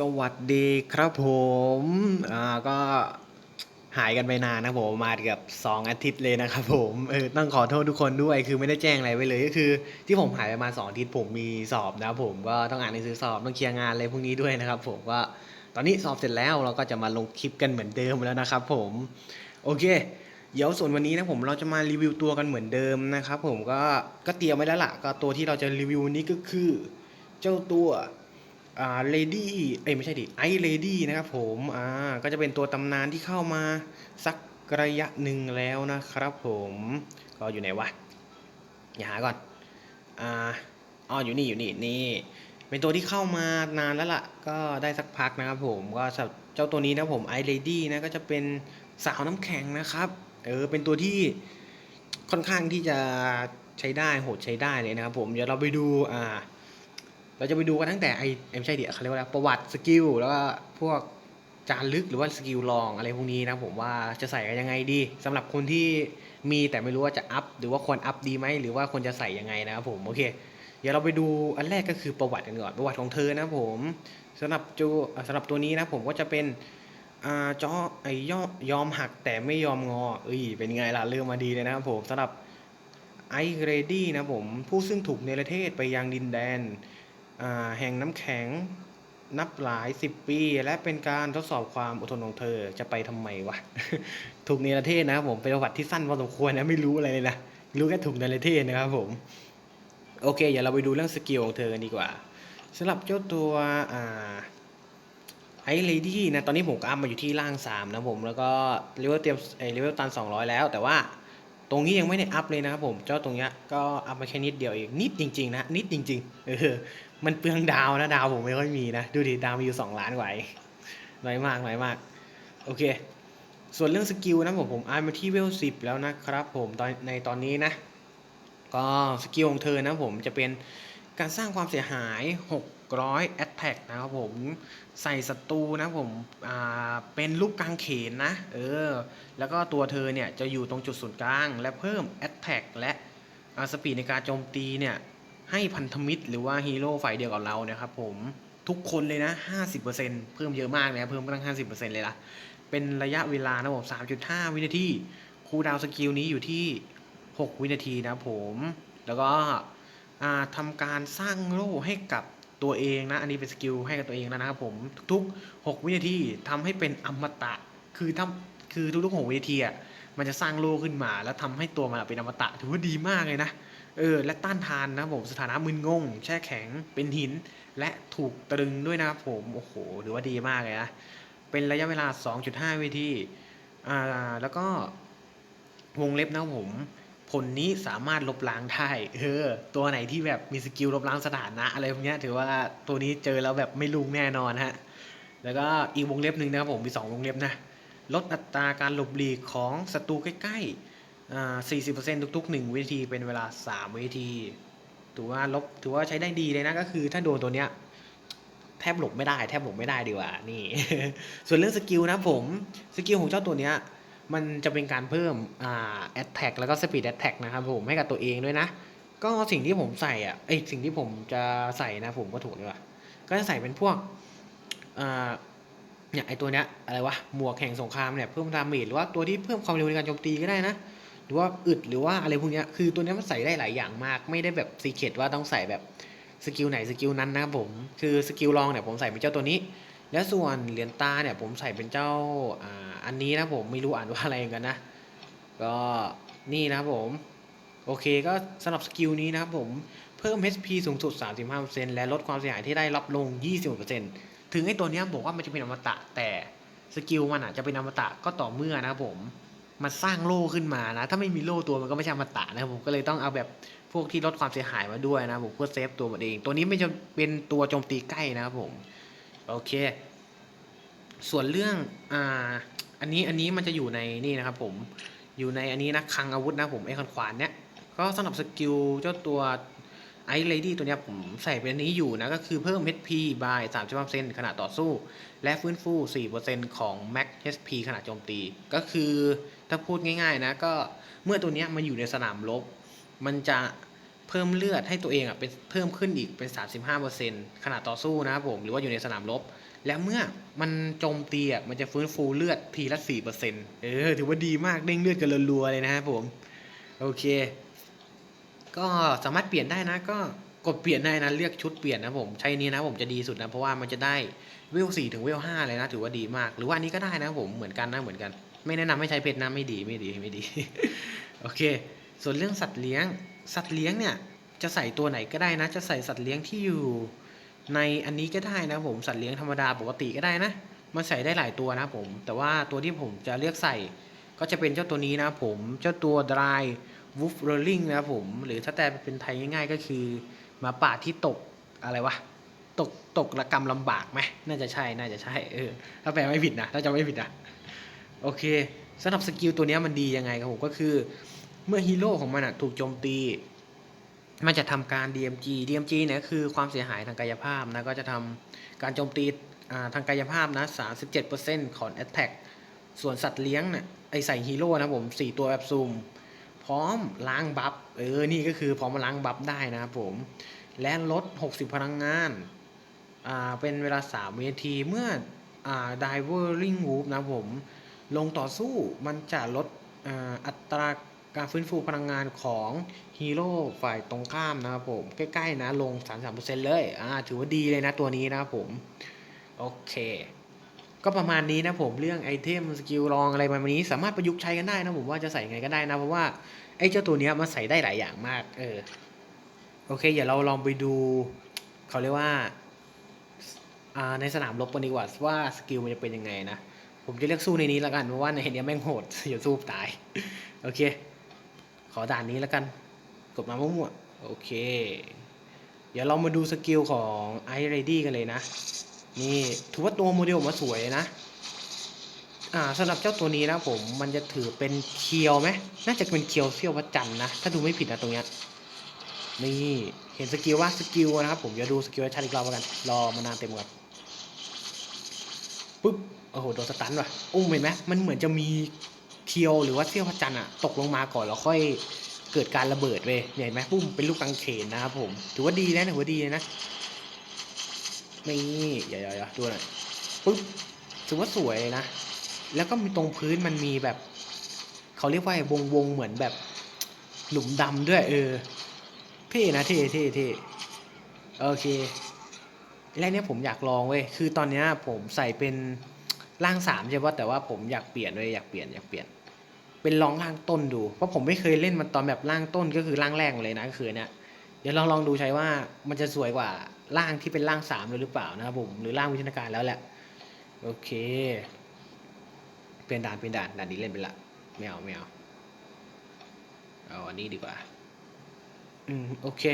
สวัสดีครับผมอ่าก็หายกันไปนานนะผมมาเกือบสองอาทิตย์เลยนะครับผมเออต้องขอโทษทุกคนด้วยคือไม่ได้แจ้งอะไรไว้เลยก็คือ ที่ผมหายไปมาสองอาทิตย์ผมมีสอบนะครับผมก็ต้องอ่านหนังสือสอบต้องเคลียร์งานอะไรพวกนี้ด้วยนะครับ ผมก็ตอนนี้สอบเสร็จแล้วเราก็จะมาลงคลิปกันเหมือนเดิมแล้วนะครับ ผมโอเคเดี๋ยวส่วนวันนี้นะผมเราจะมารีวิวตัวกันเหมือนเดิมนะครับผมก็ก็เตรียมไว้แล้วล่ะก็ตัวที่เราจะรีวิวนี้ก็คือ เจ้าตัว อ่าเลดี้เอ้ยไม่ใช่ดิไอเลดี้นะครับผมอ่าก็จะเป็นตัวตำนานที่เข้ามาสักระยะหนึ่งแล้วนะครับผมก็อยู่ไหนวะอย่าหาก่อนอ่าอ๋ออยู่นี่อยู่นี่นี่เป็นตัวที่เข้ามานานแล้วล่ะ ก็ได้สักพักนะครับผมก็สำหรับเจ้าตัวนี้นะผมไอเลดี้นะก็จะเป็นสาวน้ำแข็งนะครับเออเป็นตัวที่ค่อนข้างที่จะใช้ได้โหดใช้ได้เลยนะครับผมเดี๋ยวเราไปดูอ่า เราจะไปดูกันตั้งแต่ไอเอ็มใช่เดียเขาเรียกว่าประวัติสกิลแล้วก็พวกจานลึกหรือว่าสกิลลองอะไรพวกนี้นะผมว่าจะใส่กันยังไงดีสำหรับคนที่มีแต่ไม่รู้ว่าจะอัพหรือว่าควรอัพดีไหมหรือว่าควรจะใส่ยังไงนะครับผมโอเค เดี๋ยวเราไปดูอันแรกก็คือประวัติกันก่อนประวัติของเธอนะผมสำหรับจูสำหรับตัวนี้นะผมก็จะเป็นอ่าจอไอยอยอมหักแต่ไม่ยอมงอเอ้ยเป็นไงล่ะเริ่มมาดีเลยนะครับผมสำหรับไอเรดี้นะผมผู้ซึ่งถูกเนรเทศไปยังดินแดน แห่งน้ำแข็งนับหลายสิบปี และเป็นการทดสอบความอดทนของเธอจะไปทำไมวะถูกเนรเทศนะครับผมเป็นประวัติที่สั้นพอสมควรนะไม่รู้อะไรเลยนะรู้แค่ถูกเนรเทศนะครับผมโอเคเดี๋ยวเราไปดูเรื่องสกิลของเธอกันดีกว่าสำหรับเจ้าตัวไอ้เลดี้นะตอนนี้ผมก็อัพมาอยู่ที่ล่าง 3 นะผม แล้วก็เลเวลเตรียมเอเลเวลตัน 200 แล้ว แต่ว่าตรงนี้ยังไม่ได้อัพเลยนะครับผม เจ้าตรงเนี้ยก็อัพมาแค่นิดเดียวเองนิดจริงๆนะนิดจริงๆเออ มันเปลืองดาวนะดาวผมไม่ค่อยมีนะ ดูดิดาวมีอยู่สองล้านกว่าเองน้อยมากน้อยมาก โอเค ส่วนเรื่องสกิลนะผมผมอ่านมาที่เวลสิบแล้วนะครับผมตอนในตอนนี้นะ ก็สกิลของเธอนะผมจะเป็นการสร้างความเสียหาย 600 Attack นะครับผมใส่ศัตรูนะผมอ่าเป็นลูกกลางเขนนะ เออ แล้วก็ตัวเธอเนี่ยจะอยู่ตรงจุดศูนย์กลาง และเพิ่ม Attack และสปีดในการโจมตีเนี่ย ให้พันธมิตรหรือว่าฮีโร่ฝ่ายเดียวกับเราเนี่ยครับผมทุกคนเลยนะ 50%เพิ่มเยอะมากนะเพิ่มไปตั้ง 50%เลยล่ะ เป็นระยะเวลานะผม3.5 วินาทีคูดาวสกิลนี้อยู่ที่ 6 วินาทีนะผม แล้วก็อ่าทำการสร้างโล่ให้กับตัวเองนะ อันนี้เป็นสกิลให้กับตัวเองแล้วนะครับผม ทุกๆ 6 วินาทีทำให้เป็นอมตะ คือทำคือทุกๆ 6 วินาทีอะ มันจะสร้างโล่ขึ้นมา แล้วทำให้ตัวมันเป็นอมตะ ถือว่าดีมากเลยนะ เออและต้านทานนะครับผมสถานะมึนงง แช่แข็งเป็นหิน และถูกตรึงด้วยนะครับผมโอ้โหถือว่าดีมากเลยนะเป็นระยะเวลา 2.5 วิธีอ่าแล้วก็วงเล็บนะครับผมผลนี้สามารถลบล้างได้เออตัวไหนที่แบบมีสกิลลบล้างสถานะอะไรพวกเนี้ยถือว่าตัวนี้เจอแล้วแบบไม่ลุงแน่นอนฮะแล้วก็อีกวงเล็บหนึ่งนะครับผมมีสองวงเล็บนะลดอัตราการหลบหลีกของศัตรูใกล้ๆ 40%ทุกๆ 1 วินาทีเป็นเวลา 3 วินาทีถือว่าลบถือว่าใช้ได้ดีเลยนะก็คือถ้าโดนตัวเนี้ยแทบหลบไม่ได้แทบหลบไม่ได้ดีกว่านี่ ส่วนเรื่องสกิลนะผมสกิลของเจ้าตัวเนี้ยมันจะเป็นการเพิ่มอ่า attack แล้วก็ speed attack นะครับผมให้กับตัวเองด้วยนะ ก็สิ่งที่ผมใส่อะเอ้ยสิ่งที่ผมจะใส่นะผมก็ถูกดีกว่าก็จะใส่เป็นพวกอ่าเนี่ยไอตัวเนี้ยอะไรวะหมวกแห่งสงครามเนี่ยเพิ่มดาเมจหรือว่าตัวที่เพิ่มความเร็วในการโจมตีก็ได้นะ รือว่าอึดหรือว่าอะไรพวกนี้คือตัวนี้มันใส่ได้หลายอย่างมาก ไม่ได้แบบซีเคดว่าต้องใส่แบบสกิลไหนสกิลนั้นนะครับผมคือสกิลลองเนี่ยผมใส่เป็นเจ้าตัวนี้ และส่วนเหรียญตาเนี่ยผมใส่เป็นเจ้าอ่าอันนี้นะผมไม่รู้อ่านว่าอะไรกันนะก็นี่นะครับผมโอเคก็สำหรับสกิลนี้นะครับผมเพิ่ม HP สูงสุด 35%และลดความเสียหายที่ได้รับลง 20%ถึงไอ้ตัวนี้บอกว่ามันจะเป็นอมตะแต่สกิลมันอะจะเป็นอมตะก็ต่อเมื่อนะครับผม มันสร้างโล่ขึ้นมานะ ถ้าไม่มีโล่ตัวมันก็ไม่ใช่อมตะนะครับผมก็เลยต้องเอาแบบพวกที่ลดความเสียหายมาด้วยนะผมเพื่อเซฟตัวมันเอง ตัวนี้ไม่จะเป็นตัวโจมตีใกล้นะครับผม โอเค ส่วนเรื่องอ่าอันนี้อันนี้มันจะอยู่ในนี่นะครับผมอยู่ในอันนี้นะคลังอาวุธนะผมไอ้คันขวานเนี้ยก็สำหรับสกิลเจ้าตัว ไอเลดี้ตัวเนี้ยผมใส่เป็นนี้อยู่นะ ก็คือเพิ่ม HP by 35%ขณะต่อสู้ และฟื้นฟู 4%ของ Max HP ขณะโจมตี ก็คือถ้าพูดง่ายๆนะก็เมื่อตัวเนี้ยมาอยู่ในสนามรบ มันจะเพิ่มเลือดให้ตัวเองอะเป็นเพิ่มขึ้นอีกเป็น 35%ขณะต่อสู้นะครับผมหรือว่าอยู่ในสนามรบ แล้วเมื่อมันโจมตีอะมันจะฟื้นฟูเลือดทีละสี่เอร์เซ็นต์เออถือว่าดีมากเด้งเลือดกันรัวๆเลยนะครับผม โอเค ก็สามารถเปลี่ยนได้นะ ก็กดเปลี่ยนได้นะเลือกชุดเปลี่ยนนะผมใช้นี้นะผมจะดีสุดนะเพราะว่ามันจะได้เวลสี่ถึงเวลห้าเลยนะถือว่าดีมาก หรือว่านี้ก็ได้นะผมเหมือนกันนะเหมือนกัน ไม่แนะนำให้ใช้เพชรนะไม่ดีไม่ดีไม่ดีโอเค ส่วนเรื่องสัตว์เลี้ยงสัตว์เลี้ยงเนี่ยจะใส่ตัวไหนก็ได้นะ จะใส่สัตว์เลี้ยงที่อยู่ ในอันนี้ก็ได้นะผมสัตว์เลี้ยงธรรมดาปกติก็ได้นะมันใส่ได้หลายตัวนะผม แต่ว่าตัวที่ผมจะเลือกใส่ก็จะเป็นเจ้าตัวนี้นะผมเจ้าตัวลาย dry wolf rolling นะครับผม หรือถ้าแต่เป็นไทยง่ายๆ ก็คือหมาป่าที่ตกอะไรวะตกตกระกรรมลำบากไหมน่าจะใช่น่าจะใช่เออถ้าแปลไม่ผิดนะถ้าจะไม่ผิดนะโอเคสำหรับสกิลตัวนี้มันดียังไงครับผมก็คือเมื่อฮีโร่ของมันอะถูกโจมตี มันจะทำการ DMG DMG เนี่ยคือความเสียหายทางกายภาพนะก็จะทำการโจมตีทางกายภาพนะ37%ของ Attack ส่วนสัตว์เลี้ยงเนี่ยไอใส่ฮีโร่นะผม 4 ตัวแบบซูม พร้อมล้างบัฟเออ นี่ก็คือพร้อมมาล้างบัฟได้นะครับผม และลด 60 พลังงาน อ่า เป็นเวลา 3 วินาที เมื่อ อ่า Divering Wolf นะผม ลงต่อสู้มันจะลด อ่า อัตราการฟื้นฟูพลังงานของฮีโร่ฝ่ายตรงข้ามนะครับผม ใกล้ ๆ นะ ลง 33%เลย อ่า ถือว่าดีเลยนะตัวนี้นะครับผม โอเค ก็ประมาณนี้นะผมเรื่องไอเทมสกิลลองอะไรประมาณนี้ สามารถประยุกต์ใช้กันได้นะผมว่าจะใส่ไงก็ได้นะ เพราะว่าไอเจ้าตัวเนี้ยมันใส่ได้หลายอย่างมากเออโอเคเดี๋ยวเราลองไปดูเขาเรียกว่าอ่าในสนามรบกันดีกว่าว่าสกิลมันจะเป็นยังไงนะ ผมจะเลือกสู้ในนี้แล้วกันเพราะว่าในเนี้ยแม่งโหดอย่าสู้ตาย โอเค ขอด่านนี้แล้วกัน กดมามั่วๆโอเค เดี๋ยวเรามาดูสกิลของไอเรดี้กันเลยนะ นี่ถือว่าตัวโมเดลมาสวยนะ อ่าสำหรับเจ้าตัวนี้นะผมมันจะถือเป็นเคียวไหมน่าจะเป็นเคียวเซี่ยววัดจันทร์นะ ถ้าดูไม่ผิดนะตรงเนี้ยนี่เห็นสกิลว่าสกิลนะครับผมจะดูสกิลชัดอีกรอบกันรอมานานเต็มก่อนปุ๊บโอ้โหโดนสตันว่ะอุ้มเห็นไหมมันเหมือนจะมีเคียวหรือว่าเซี่ยววัจันทร์อะตกลงมาก่อนแล้วค่อยเกิดการระเบิดเว้ยเห็นไหมปุ้มเป็นลูกกังเขนนะครับผมถือว่าดีนะถือว่าดีนะ นี่อย่าอย่าอย่าดูหน่อยปุ๊บถือว่าสวยนะ แล้วก็มีตรงพื้นมันมีแบบ เขาเรียกว่าวงวงๆเหมือนแบบ หลุมดำด้วย เออเท่นะเท่เท่เท่โอเคแรกเนี้ยผมอยากลองเว้ย คือตอนเนี้ยผมใส่เป็นร่างสามใช่ปะแต่ว่าผมอยากเปลี่ยนเลยอยากเปลี่ยนอยากเปลี่ยน เป็นลองร่างต้นดู เพราะผมไม่เคยเล่นมันตอนแบบร่างต้นก็คือร่างแรกเลยนะก็คือเนี้ยเดี๋ยวลองลองดูใช้ว่ามันจะสวยกว่า ร่างที่เป็นร่างสามเลยหรือเปล่านะครับผมหรือร่างวิทยาการแล้วแหละโอเคเป็นด่านเป็นด่านด่านนี้เล่นไปละไม่เอาไม่เอาเอาอันนี้ดีกว่าอืมโอเค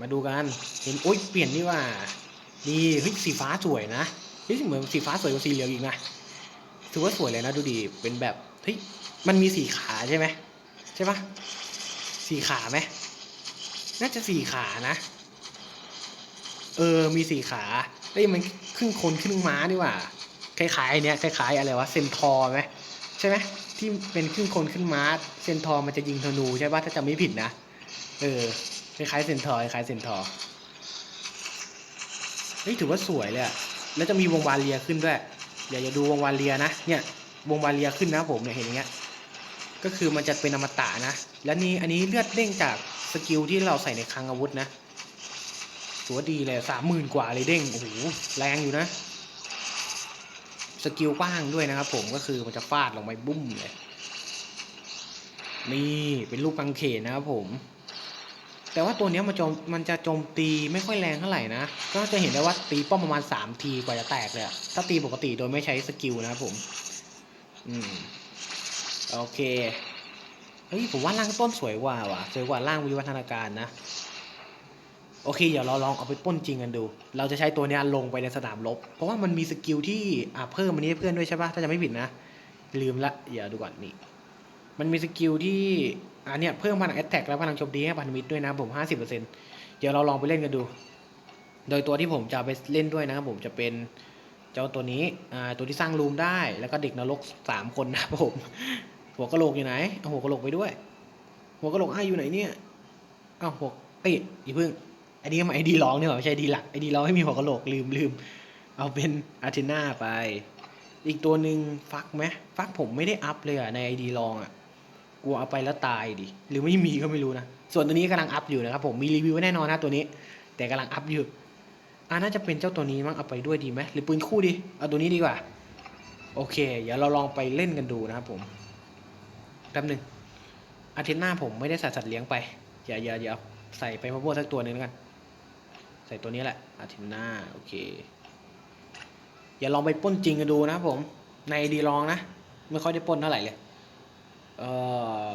มาดูกันเห็นโอ๊ยเปลี่ยนนี่ว่านี่เฮ้ยสีฟ้าสวยนะเฮ้ยเหมือนสีฟ้าสวยกว่าสีเหลืองอีกนะถือว่าสวยเลยนะดูดีเป็นแบบเฮ้ยมันมีสีขาใช่ไหมใช่ปะสีขาไหมน่าจะสีขานะ เออมีสี่ขาเอ้ยมันครึ่งคนครึ่งม้าดีกว่าคล้ายๆเนี้ยคล้ายๆอะไรวะเซนทอร์ไหมใช่ไหมที่เป็นครึ่งคนครึ่งม้าเซนทอร์มันจะยิงธนูใช่ป่ะถ้าจำไม่ผิดนะเออคล้ายๆเซนทอร์คล้ายเซนทอร์เฮ้ยถือว่าสวยเลยอะแล้วจะมีวงวาเลียขึ้นด้วยเดี๋ยวจะดูวงวาเลียนะเนี่ยวงวาเลียขึ้นนะผมเนี่ยเห็นอย่างเงี้ยก็คือมันจะเป็นอมตะนะ และนี่อันนี้เลือดเด้งจากสกิลที่เราใส่ในคลังอาวุธนะ ถือว่าดีเลยสามหมื่นกว่าเลยเด้ง โอ้โห แรงอยู่นะ สกิลกว้างด้วยนะครับผมก็คือมันจะฟาดลงไปบุ้มเลย นี่เป็นลูกกังเขนนะครับผม แต่ว่าตัวนี้มันจมมันจะโจมตีไม่ค่อยแรงเท่าไหร่นะ ก็จะเห็นได้ว่าตีป้อมประมาณสามทีกว่าจะแตกเลย ถ้าตีปกติโดยไม่ใช้สกิลนะครับผม อืม โอเค เฮ้ยผมว่าร่างต้นสวยกว่าว่ะสวยกว่าร่างวิวัฒนาการนะ โอเค เดี๋ยวเราลองเอาไปป้นจริงกันดู เราจะใช้ตัวนี้ลงไปในสนามรบ เพราะว่ามันมีสกิลที่อ่าเพิ่มมันนี้เพื่อนด้วยใช่ปะถ้าจะไม่ผิดนะ ลืมละ เดี๋ยวดูก่อนนี่ มันมีสกิลที่อ่าเนี่ยเพิ่มพลังแอตแทกและพลังโจมตีให้พันธมิตรด้วยนะผมห้าสิบเปอร์เซ็นเดี๋ยวเราลองไปเล่นกันดู โดยตัวที่ผมจะไปเล่นด้วยนะครับผมจะเป็นเจ้าตัวนี้ อ่า ตัวที่สร้างรูมได้ แล้วก็เด็กนรกสามคนนะผม หัวกะโหลกอยู่ไหน เอาหัวกะโหลกไปด้วย หัวกะโหลกไอ้อยู่ไหนเนี่ย เอาหัวเอ้ยอย่าพิ่ง ออันนี้มันไอดีร้องเนี่ยหว่าไม่ใช่ไอดีหลักไอดีร้องไม่มีหัวกะโหลกลืมลืมเอาเป็นอาร์เทน่าไป อีกตัวหนึ่งฟักไหมฟักผมไม่ได้อัพเลยอะในไอดีลองอะกลัวเอาไปแล้วตายดิหรือไม่มีก็ไม่รู้นะส่วนตัวนี้กำลังอัพอยู่นะครับผมมีรีวิวแน่นอนนะตัวนี้ แต่กำลังอัพอยู่อ่าน่าจะเป็นเจ้าตัวนี้มั้งเอาไปด้วยดีไหมหรือปืนคู่ดีเอาตัวนี้ดีกว่า โอเค เดี๋ยวเราลองไปเล่นกันดูนะครับผมแป๊บหนึ่งอาทิตย์หน้าผมไม่ได้ใส่สัตว์เลี้ยงไปอย่าอย่าอย่าใส่ไปพะโพดสักตัวหนึ่งแล้วกัน ใส่ตัวนี้แหละอาทิตย์หน้าโอเค อย่าลองไปป้นจริงกันดูนะผม ในดีลองนะ ไม่ค่อยได้ป้นเท่าไหร่เลย เอ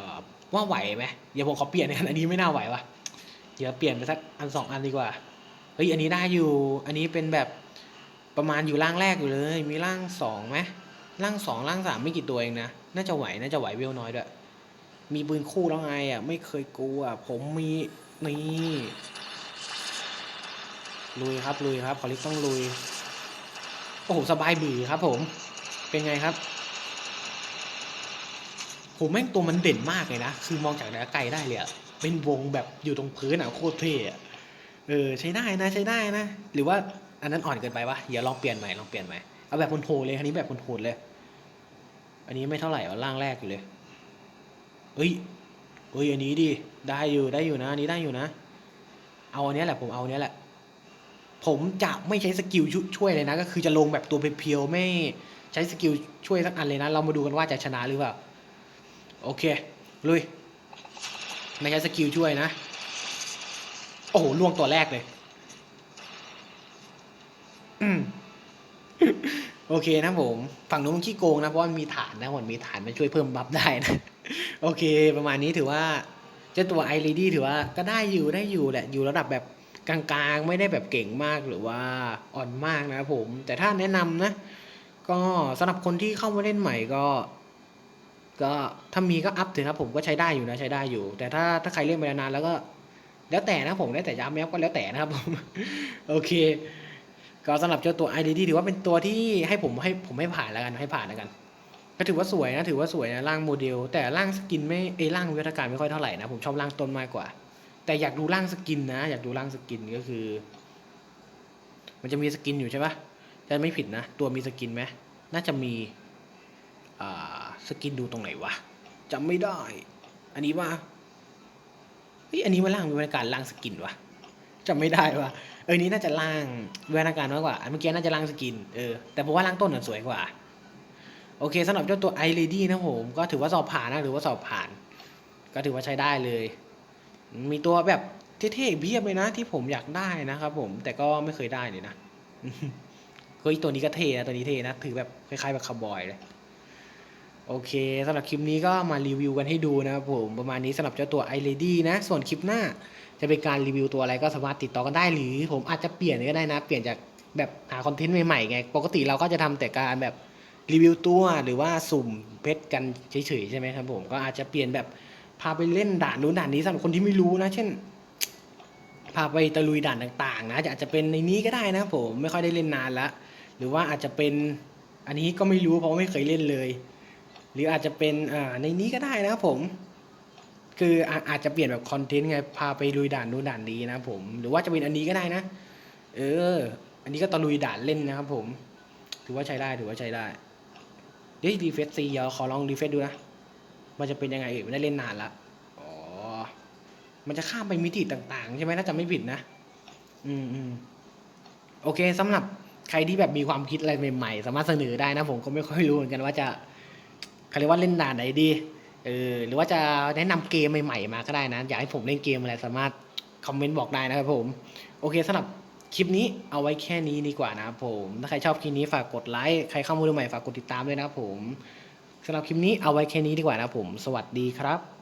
อว่าไหวไหมเดี๋ยวผมขอเปลี่ยนกันอันนี้ไม่น่าไหววะเดี๋ยวเปลี่ยนไปสักอันสองอันดีกว่า เฮ้ยอันนี้ได้อยู่ อันนี้เป็นแบบประมาณอยู่ร่างแรกอยู่เลย มีร่างสองไหมร่างสองร่างสามไม่กี่ตัวเองนะ น่าจะไหว น่าจะไหวเวลน้อยด้วย มีปืนคู่แล้วไงอะ ไม่เคยกลัว ผมมีนี่ ลุยครับลุยครับขอริกต้องลุยโอ้โหสบายบือครับ ผมเป็นไงครับผมแม่งตัวมันเด่นมากเลยนะ คือมองจากระยะไกลได้เลยอะเป็นวงแบบอยู่ตรงพื้นอะโคตรเท่อะเออใช้ได้นะใช้ได้นะ หรือว่าอันนั้นอ่อนเกินไปวะเดี๋ยวลองเปลี่ยนใหม่ลองเปลี่ยนใหม่เอาแบบโหดๆเลยอันนี้แบบโหดๆเลย อันนี้ไม่เท่าไหร่เอาล่างแรกอยู่เลยเฮ้ยเฮ้ยอันนี้ดิได้อยู่ได้อยู่นะอันนี้ได้อยู่นะ เอาอันนี้แหละผมเอาอันนี้แหละ ผมจะไม่ใช้สกิลช่วยเลยนะ ก็คือจะลงแบบตัวเพียวๆไม่ใช้สกิลช่วยสักอันเลยนะ เรามาดูกันว่าจะชนะหรือเปล่า โอเค ลุย ไม่ใช้สกิลช่วยนะ โอ้โหล่วงตัวแรกเลยโอเคนะผม ฝั่งนู้นขี้โกงนะ เพราะมันมีฐานนะมันมีฐานมันช่วยเพิ่มบัฟได้นะ โอเค ประมาณนี้ถือว่า เจ้าตัวไอรีดี้ถือว่าก็ได้อยู่ได้อยู่แหละ อยู่ระดับแบบ กลางๆ ไม่ได้แบบเก่งมากหรือว่าอ่อนมากนะครับผม แต่ถ้าแนะนำนะ ก็สำหรับคนที่เข้ามาเล่นใหม่ก็ ก็ถ้ามีก็อัพถึงครับผมก็ใช้ได้อยู่นะใช้ได้อยู่ แต่ถ้าถ้าใครเล่นไปนานแล้วก็ แล้วแต่นะผมแล้วแต่ย้ำแม้ก็แล้วแต่นะครับผมโอเค ก็สำหรับเจ้าตัว ID ที่ถือว่าเป็นตัวที่ให้ผมให้ผมให้ผ่านแล้วกันให้ผ่านแล้วกันก็ถือว่าสวยนะถือว่าสวยนะร่างโมเดล แต่ร่างสกินไม่เอร่างวิวัฒนาการไม่ค่อยเท่าไหร่นะผมชอบร่างต้นมากกว่า แต่อยากดูร่างสกินนะ อยากดูร่างสกินก็คือ มันจะมีสกินอยู่ใช่ปะจะไม่ผิดนะ ตัวมีสกินไหมน่าจะมีสกินดูตรงไหนวะจำไม่ได้ อันนี้ว่าเฮ้ยอันนี้ว่าร่างวิวัฒนาการร่างสกินวะจำไม่ได้วะเออนี้น่าจะร่างวิวัฒนาการน้อยกว่าอันเมื่อกี้น่าจะร่างสกินเออแต่ผมว่าร่างต้นน่ะสวยกว่า โอเคสำหรับเจ้าตัวไอเลดี้นะผมก็ถือว่าสอบผ่านนะถือว่าสอบผ่าน ก็ถือว่าใช้ได้เลย มีตัวแบบเท่ๆเพียบเลยนะ ที่ผมอยากได้นะครับผมแต่ก็ไม่เคยได้เลยนะเฮ้ยตัวนี้ก็เท่นะตัวนี้เท่นะถือแบบคล้ายๆแบบคาร์บอยเลยโอเคสำหรับคลิปนี้ก็มารีวิวกันให้ดูนะครับผมประมาณนี้สำหรับเจ้าตัว i l a d y นะ ส่วนคลิปหน้าจะเป็นการรีวิวตัวอะไรก็สามารถติดต่อกันได้หรือ ผมอาจจะเปลี่ยนก็ได้นะ เปลี่ยนจากแบบหาคอนเทนต์ใหม่ๆไงปกติเราก็จะทำแต่การแบบรีวิวตัวหรือว่าสุ่มเพชรกันเฉยๆใช่ไหมครับผมก็อาจจะเปลี่ยนแบบ พาไปเล่นด่านนู้นด่านนี้สำหรับคนที่ไม่รู้นะ เช่น พาไปตะลุยด่านต่าง ๆ นะอาจจะเป็นในนี้ก็ได้นะผมไม่ค่อยได้เล่นนานละหรือว่าอาจจะเป็นอันนี้ก็ไม่รู้เพราะไม่เคยเล่นเลย หรืออาจจะเป็นอ่าในนี้ก็ได้นะครับผม คืออาอาจจะเปลี่ยนแบบคอนเทนต์ไงพาไปลุยด่านนู้นด่านนี้นะผมหรือว่าจะเป็นอันนี้ก็ได้นะ เออ อันนี้ก็ตะลุยด่านเล่นนะครับผม ถือว่าใช้ได้ถือว่าใช้ได้เดี๋ยวดีเฟสซีเดี๋ยวขอลองดีเฟสดูนะ มันจะเป็นยังไงเอ่ยไม่ได้เล่นนานละอ๋อ มันจะข้ามไปมิติต่างๆ ใช่ไหมถ้าจำไม่ผิดนะ อืมอืมโอเคสำหรับใครที่แบบมีความคิดอะไรใหม่ๆ สามารถเสนอได้นะ ผมก็ไม่ค่อยรู้เหมือนกันว่าจะเขาเรียกว่าเล่นด่านไหนดี เออ หรือว่าจะแนะนำเกมใหม่ๆ มาก็ได้นะ อยากให้ผมเล่นเกมอะไรสามารถคอมเมนต์บอกได้นะครับผม โอเคสำหรับคลิปนี้เอาไว้แค่นี้ดีกว่านะครับผม ถ้าใครชอบคลิปนี้ฝากกดไลค์ ใครเข้ามาดูใหม่ฝากกดติดตามด้วยนะครับผม สำหรับคลิปนี้เอาไว้แค่นี้ดีกว่านะผม สวัสดีครับ